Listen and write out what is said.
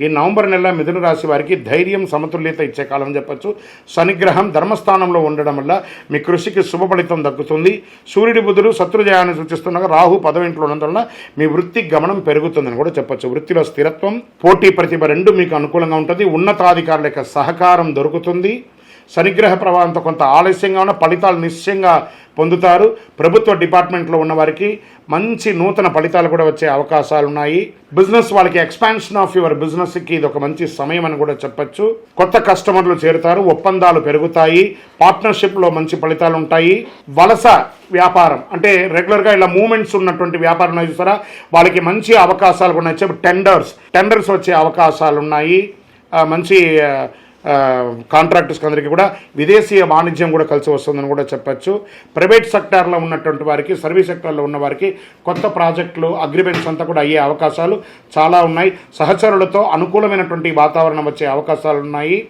ఈ నవంబర్ నెల మిథున రాశి వారికి ధైర్యం సమతుల్యత ఇచ్చే కాలం చెప్పచ్చు చెప్పొచ్చు. శనిగ్రహం ధర్మస్థానంలో ఉండడం వల్ల మీ కృషికి శుభ ఫలితం దక్కుతుంది. సూర్యుడి బుధుడు శత్రుజయాన్ని సూచిస్తుండగా రాహు పదవింట్లో ఉండడం మీ వృత్తి గమనం పెరుగుతుందని కూడా చెప్పచ్చు. వృత్తిలో స్థిరత్వం పోటీ ప్రతిభ రెండు మీకు అనుకూలంగా ఉంటుంది. ఉన్నతాధికారుల యొక్క సహకారం దొరుకుతుంది. శనిగ్రహ ప్రభావంతో కొంత ఆలస్యంగా ఉన్న ఫలితాలు నిశ్చయంగా పొందుతారు. ప్రభుత్వ డిపార్ట్మెంట్లో ఉన్న వారికి మంచి నూతన ఫలితాలు కూడా వచ్చే అవకాశాలు ఉన్నాయి. బిజినెస్ వాళ్ళకి ఎక్స్పాన్షన్ ఆఫ్ యువర్ బిజినెస్కి ఇది ఒక మంచి సమయం అని కూడా చెప్పొచ్చు. కొత్త కస్టమర్లు చేరుతారు ఒప్పందాలు పెరుగుతాయి పార్ట్నర్షిప్లో మంచి ఫలితాలు ఉంటాయి. వలస వ్యాపారం అంటే రెగ్యులర్గా ఇలా మూమెంట్స్ ఉన్నటువంటి వ్యాపారం చూసారా? వాళ్ళకి మంచి అవకాశాలు కూడా ఉన్నాయి. టెండర్స్ టెండర్స్ వచ్చే అవకాశాలు ఉన్నాయి. మంచి కాంట్రాక్టర్స్ అందరికీ కూడా విదేశీయ వాణిజ్యం కూడా కలిసి వస్తుందని కూడా చెప్పచ్చు. ప్రైవేట్ సెక్టార్లో ఉన్నటువంటి వారికి సర్వీస్ సెక్టార్లో ఉన్న వారికి కొత్త ప్రాజెక్టులు అగ్రిమెంట్స్ అంతా కూడా అయ్యే అవకాశాలు చాలా ఉన్నాయి. సహచరులతో అనుకూలమైనటువంటి వాతావరణం వచ్చే అవకాశాలు ఉన్నాయి.